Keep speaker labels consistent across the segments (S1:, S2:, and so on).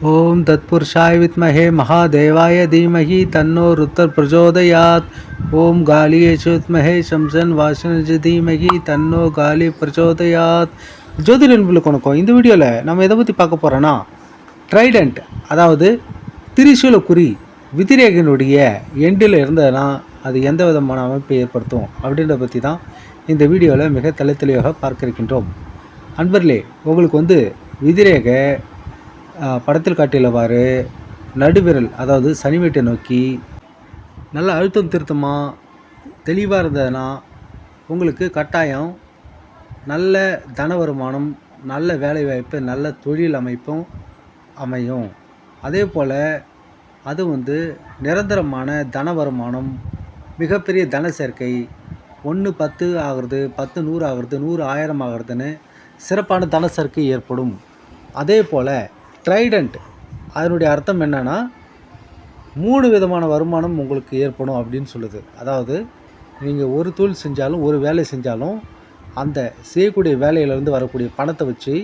S1: ஓம் தத்புருஷாய் வித்மஹே மகாதேவாய தீமஹி தன்னோ ருத்தர் பிரச்சோதயாத் ஓம் காலியேஷு வித்மஹே சம்சன் வாசனஜ தீமஹி தன்னோ காலி பிரச்சோதயாத் ஜோதிட நண்பர்களுக்கு வணக்கம் இந்த வீடியோவில் நம்ம எதை பற்றி பார்க்க போகிறோன்னா ட்ரைடண்ட் அதாவது திரிசூல குறி விதிரேகனுடைய எண்டில் இருந்ததுன்னா அது எந்த விதமான அமைப்பை ஏற்படுத்தும் அப்படின்றத பற்றி தான் இந்த வீடியோவில் மிக தலை தெளிவாக பார்க்க இருக்கின்றோம். அன்பர்களே உங்களுக்கு வந்து விதிரேகை படத்தில் காட்டியுள்ளவாறு நடுவிரல் அதாவது சனிவீட்டை நோக்கி நல்ல அழுத்தம் திருத்தமாக தெளிவாக இருந்ததுன்னா உங்களுக்கு கட்டாயம் நல்ல தன வருமானம் நல்ல வேலைவாய்ப்பு நல்ல தொழில் அமைப்பும் அமையும். அதே போல் அது வந்து நிரந்தரமான தன வருமானம் மிகப்பெரிய தன சேர்க்கை. ஒன்று பத்து ஆகிறது பத்து நூறு ஆகிறது நூறு ஆயிரம் ஆகிறதுன்னு சிறப்பான தன சேர்க்கை ஏற்படும். அதே போல் ட்ரைடண்ட் அதனுடைய அர்த்தம் என்னென்னா மூணு விதமான வருமானம் உங்களுக்கு ஏற்படும் அப்படின்னு சொல்லுது. அதாவது நீங்கள் ஒரு தொழில் செஞ்சாலும் ஒரு வேலை செஞ்சாலும் அந்த செய்யக்கூடிய வேலையிலேருந்து வரக்கூடிய பணத்தை வச்சு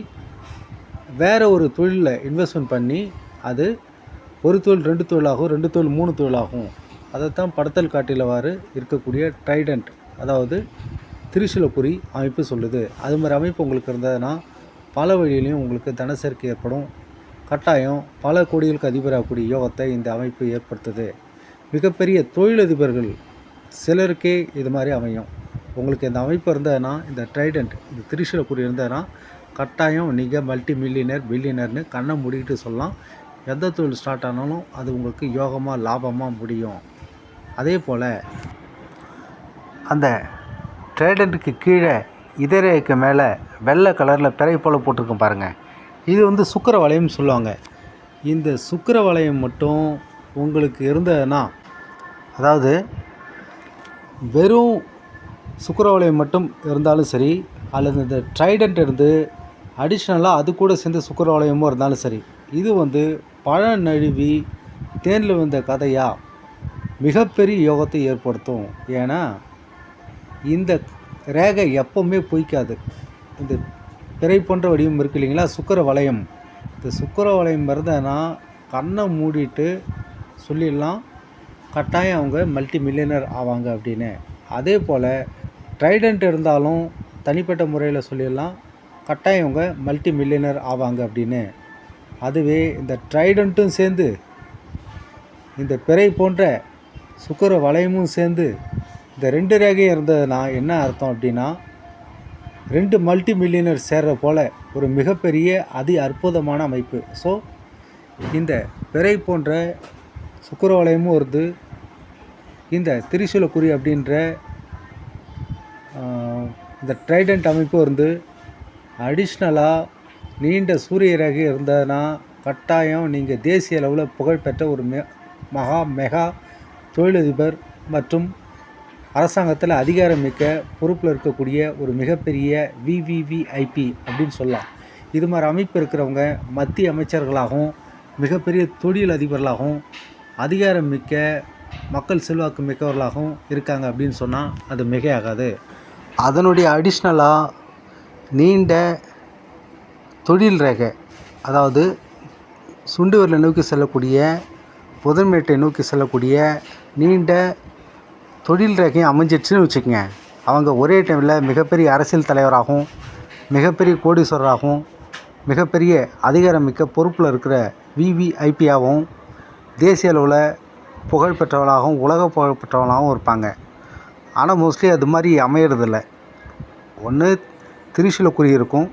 S1: வேறு ஒரு தொழிலில் இன்வெஸ்ட்மெண்ட் பண்ணி அது ஒரு தொழில் ரெண்டு தொழிலாகும் ரெண்டு தொழில் மூணு தொழிலாகும். அதைத்தான் படத்தல் காட்டிலவாறு இருக்கக்கூடிய ட்ரைடண்ட் அதாவது திருச்சிலப்புரி அமைப்பு சொல்லுது. அது மாதிரி அமைப்பு உங்களுக்கு இருந்ததுன்னா பல வழியிலையும் உங்களுக்கு தனசேர்க்கை ஏற்படும். கட்டாயம் பல கோடிகளுக்கு அதிபராகக்கூடிய யோகத்தை இந்த அமைப்பு ஏற்படுத்துது. மிகப்பெரிய தொழிலதிபர்கள் சிலருக்கே இது மாதிரி அமையும். உங்களுக்கு இந்த அமைப்பு இருந்ததுன்னா இந்த ட்ரைடண்ட் இந்த திரிசூலக்குறி இருந்ததுன்னா கட்டாயம் நீங்கள் மல்டி மில்லியனர் பில்லியனர்னு கண்ணை மூடிக்கிட்டு சொல்லலாம். எந்த தொழில் ஸ்டார்ட் ஆனாலும் அது உங்களுக்கு யோகமாக லாபமாக முடியும். அதே போல் அந்த ட்ரைடண்ட்டுக்கு கீழே இதரேக்கு மேலே வெள்ளை கலரில் பிறை போல் போட்டிருக்கும் பாருங்கள் இது வந்து சுக்கர வளையம்னு சொல்லுவாங்க. இந்த சுக்கர வளையம் மட்டும் உங்களுக்கு இருந்ததுன்னா அதாவது வெறும் சுக்கர வளையம் மட்டும் இருந்தாலும் சரி அல்லது இந்த ட்ரைடன்ட் இருந்து அடிஷ்னலாக அது கூட சேர்ந்து சுக்கர வளையமும் இருந்தாலும் சரி இது வந்து பழ நழுவி தேனில் வந்த கதையாக மிகப்பெரிய யோகத்தை ஏற்படுத்தும். ஏன்னா இந்த ரேகை எப்போவுமே பொய்க்காது. இந்த பிறை போன்ற வடிவம் இருக்குது இல்லைங்களா? சுக்கர வளையம். இந்த சுக்கர வளையம் இருந்ததுன்னா கண்ணை மூடிட்டு சொல்லிடலாம். கட்டாயம் அவங்க மல்டி மில்லியனர் ஆவாங்க அப்படின்னு. அதே போல் ட்ரைடண்ட் இருந்தாலும் தனிப்பட்ட முறையில் சொல்லிடலாம். கட்டாயம் அவங்க மல்டி மில்லியனர் ஆவாங்க அப்படின்னு. அதுவே இந்த ட்ரைடண்ட்டும் சேர்ந்து இந்த பிறை போன்ற சுக்கர வளையமும் சேர்ந்து இந்த ரெண்டு ரேகையும் இருந்ததுன்னா என்ன அர்த்தம் அப்படின்னா ரெண்டு மல்டி மில்லியனர் சேர்ற போல் ஒரு மிகப்பெரிய அதி அற்புதமான அமைப்பு. ஸோ இந்த பிறை போன்ற சுக்கரவலயமும் வருது. இந்த திரிசூலக்குறி அப்படின்ற இந்த ட்ரைடன்ட் அமைப்பும் இருந்து அடிஷ்னலாக நீண்ட சூரிய ரேகை இருந்ததுன்னா கட்டாயம் நீங்கள் தேசிய அளவில் புகழ்பெற்ற ஒரு மெ மகா மெகா தொழிலதிபர் மற்றும் அரசாங்கத்தில் அதிகாரமிக்க பொறுப்பில் இருக்கக்கூடிய ஒரு மிகப்பெரிய விவிவிஐபி அப்படின்னு சொல்லலாம். இது மாதிரி அமைப்பு இருக்கிறவங்க மத்திய அமைச்சர்களாகவும் மிகப்பெரிய தொழில் அதிபர்களாகவும் அதிகாரம் மிக்க மக்கள் செல்வாக்கு மிக்கவர்களாகவும் இருக்காங்க அப்படின்னு சொன்னால் அது மிகையாகாது. அதனுடைய அடிஷ்னலாக நீண்ட தொழில் ரேகை அதாவது சுண்டுவரில் நோக்கி செல்லக்கூடிய புதன்மேட்டை நோக்கி செல்லக்கூடிய நீண்ட தொழில் ரேகையும் அமைஞ்சிடுச்சுன்னு வச்சுக்கோங்க. அவங்க ஒரே டைமில் மிகப்பெரிய அரசியல் தலைவராகவும் மிகப்பெரிய கோடீஸ்வரராகவும் மிகப்பெரிய அதிகாரமிக்க பொறுப்பில் இருக்கிற விவிஐபியாகவும் தேசிய அளவில் புகழ் பெற்றவளாகவும் உலக புகழ் பெற்றவளாகவும் இருப்பாங்க. ஆனால் மோஸ்ட்லி அது மாதிரி அமையறதில்ல. ஒன்று திரிசூலக்குறி இருக்கும்.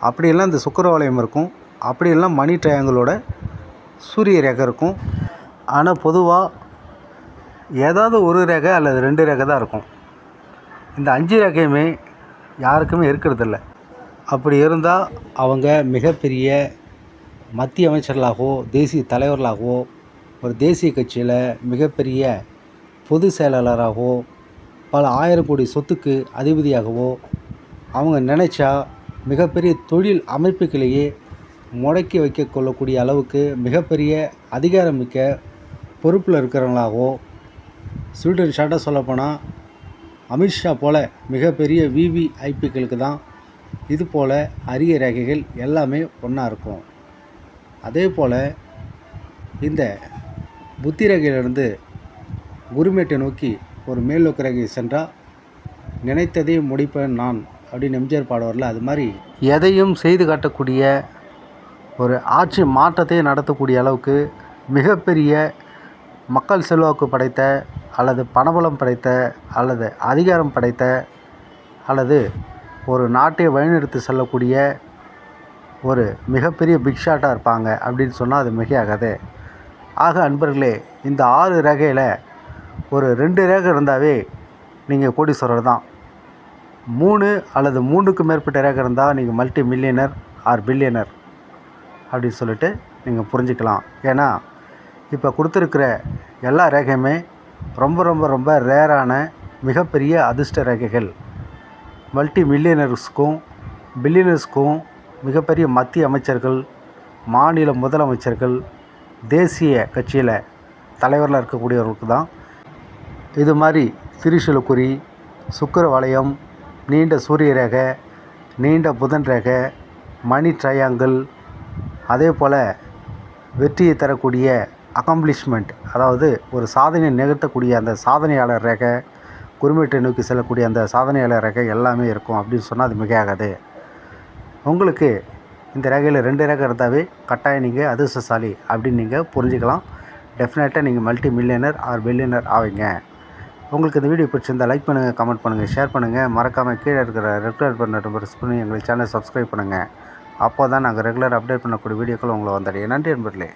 S1: அப்படியெல்லாம் இந்த சுக்கரவாலயம் இருக்கும். அப்படியெல்லாம் மணி ட்ரையாங்கிளோட சூரிய ரேகை இருக்கும். ஆனால் பொதுவாக ஏதாவது ஒரு ரேகை அல்லது ரெண்டு ரேகை தான் இருக்கும். இந்த அஞ்சு ரேகையுமே யாருக்குமே இருக்கிறதில்ல. அப்படி இருந்தால் அவங்க மிகப்பெரிய மத்திய அமைச்சர்களாகவோ தேசிய தலைவர்களாகவோ ஒரு தேசிய கட்சியில் மிகப்பெரிய பொது செயலாளராகவோ பல ஆயிரம் கோடி சொத்துக்கு அதிபதியாகவோ அவங்க நினச்சா மிகப்பெரிய தொழில் அமைப்புகளையே முடக்கி வைக்க கொள்ளக்கூடிய அளவுக்கு மிகப்பெரிய அதிகாரமிக்க பொறுப்பில் இருக்கிறவங்களாகவோ ஸ்வீடன் ஷார்ட்டாக சொல்லப்போனால் அமித்ஷா போல் மிகப்பெரிய விவிஐபிக்களுக்கு தான் இது போல் அரிய ரேகைகள் எல்லாமே ஒன்றா இருக்கும். அதே போல் இந்த புத்தி ரேகையிலிருந்து குருமேட்டை நோக்கி ஒரு மேல் ரேகை சென்றால் நினைத்ததை முடிப்பேன் நான் அப்படின்னு எம்ஜிஆர் பாடுவார்ல அது மாதிரி எதையும் செய்து காட்டக்கூடிய ஒரு ஆட்சி மாற்றத்தை நடத்தக்கூடிய அளவுக்கு மிகப்பெரிய மக்கள் செல்வாக்கு படைத்த அல்லது பணபலம் படைத்த அல்லது அதிகாரம் படைத்த அல்லது ஒரு நாட்டை வழிநடத்தி செல்லக்கூடிய ஒரு மிகப்பெரிய பிக் ஷாட்டாக இருப்பாங்க அப்படின்னு சொன்னால் அது மிகையாகாது. ஆக அன்பர்களே இந்த ஆறு ரேகையில் ஒரு ரெண்டு ரேகை இருந்தாவே நீங்கள் கோடீஸ்வரர் தான். மூணு அல்லது மூணுக்கு மேற்பட்ட ரேகை இருந்தால் நீங்கள் மல்டி மில்லியனர் ஆர் பில்லியனர் அப்படின்னு சொல்லிட்டு நீங்கள் புரிஞ்சுக்கலாம். ஏன்னா இப்போ கொடுத்துருக்கிற எல்லா ரேகையுமே ரொம்ப ரொம்ப ரொம்ப ரேரான மிகப்பெரிய அதிர்ஷ்ட ரேகைகள். மல்டி மில்லியனர்ஸ்க்கும் பில்லியனர்ஸ்க்கும் மிகப்பெரிய மத்திய அமைச்சர்கள் மாநில முதலமைச்சர்கள் தேசிய கட்சியில் தலைவரில் இருக்கக்கூடியவர்களுக்கு தான் இது மாதிரி திரிசூலக்குறி சுக்கர வளையம் நீண்ட சூரிய ரேகை நீண்ட புதன் ரேகை மணி ட்ரையாங்கிள் அதே போல் வெற்றியை தரக்கூடிய அக்கம்ப்ளிஷ்மெண்ட் அதாவது ஒரு சாதனை நிகழ்த்தக்கூடிய அந்த சாதனையாளர் ரேகை குறிமீட்டை நோக்கி செல்லக்கூடிய அந்த சாதனையாளர் ரேகை எல்லாமே இருக்கும் அப்படின்னு சொன்னால் அது மிகையாகாது. உங்களுக்கு இந்த ரேகையில் ரெண்டு ரேகை இருந்தாவே கட்டாயம் நீங்கள் அதிர்ஷ்டசாலி அப்படின்னு நீங்கள் புரிஞ்சுக்கலாம். டெஃபினட்டாக நீங்கள் மல்டி மில்லியனர் ஆர் பில்லியனர் ஆவீங்க. உங்களுக்கு இந்த வீடியோ பிடிச்சிருந்தால் லைக் பண்ணுங்கள் கமெண்ட் பண்ணுங்கள் ஷேர் பண்ணுங்கள் மறக்காமல் கீழே இருக்கிற ரெகுலர் பண்ண ப்ரெஸ் பண்ணி எங்களுக்கு சேனல் சப்ஸ்கிரைப் பண்ணுங்கள் அப்போ தான் நாங்கள் ரெகுலர் அப்டேட் பண்ணக்கூடிய வீடியோக்கள் உங்களை வந்தடையும் நன்றி நண்பர்களே.